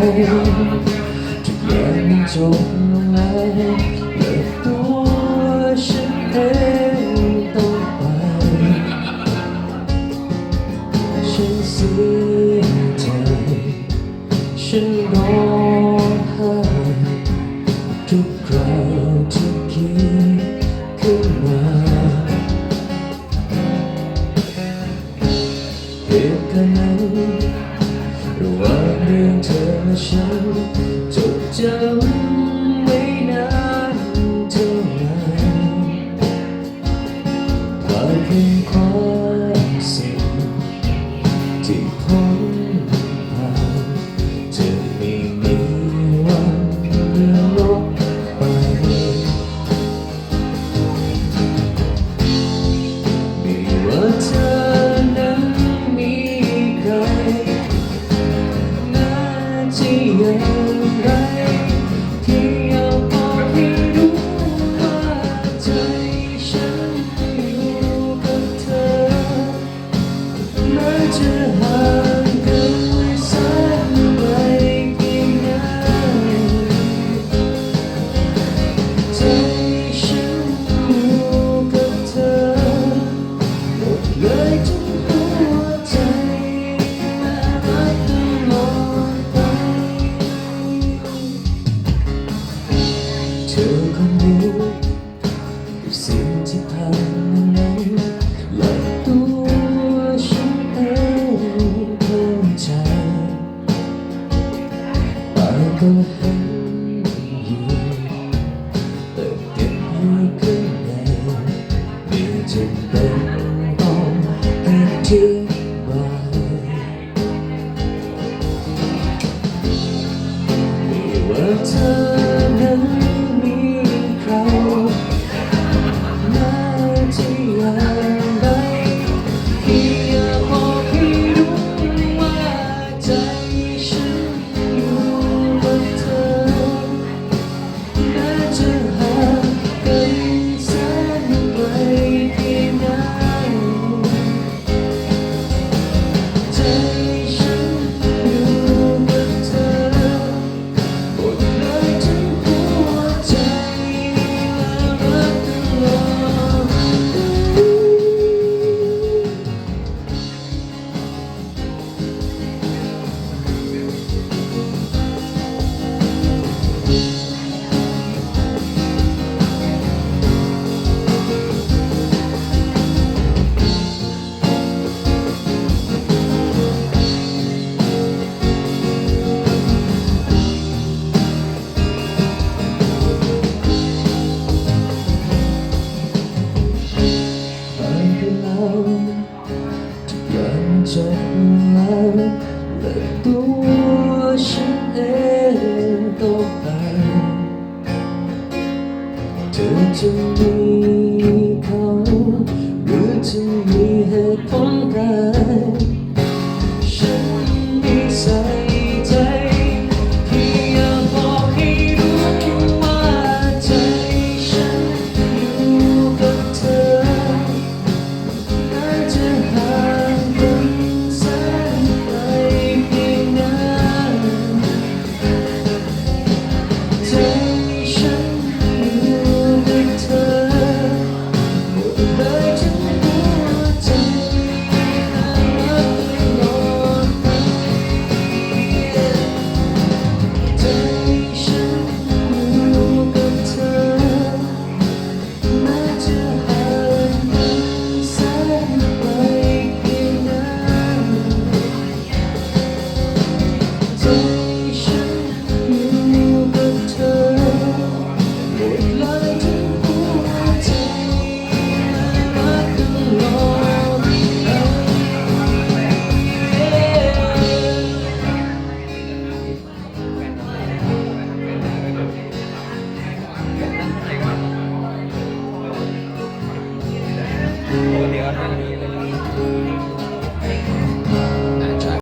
จะแยันจมลงไหลแต่ตัวฉันเองต้องไปฉันเสียใจฉันร้องไห้ทุกคราวที่คิดขึ้นมาเพียงแค่นั้ ฉันจดจำ อย่างไรที่ ก็เป็นอยู่แต่เก็บอยู่ข้างในม่จำเป็นต้อไม่ว่าเธอ to do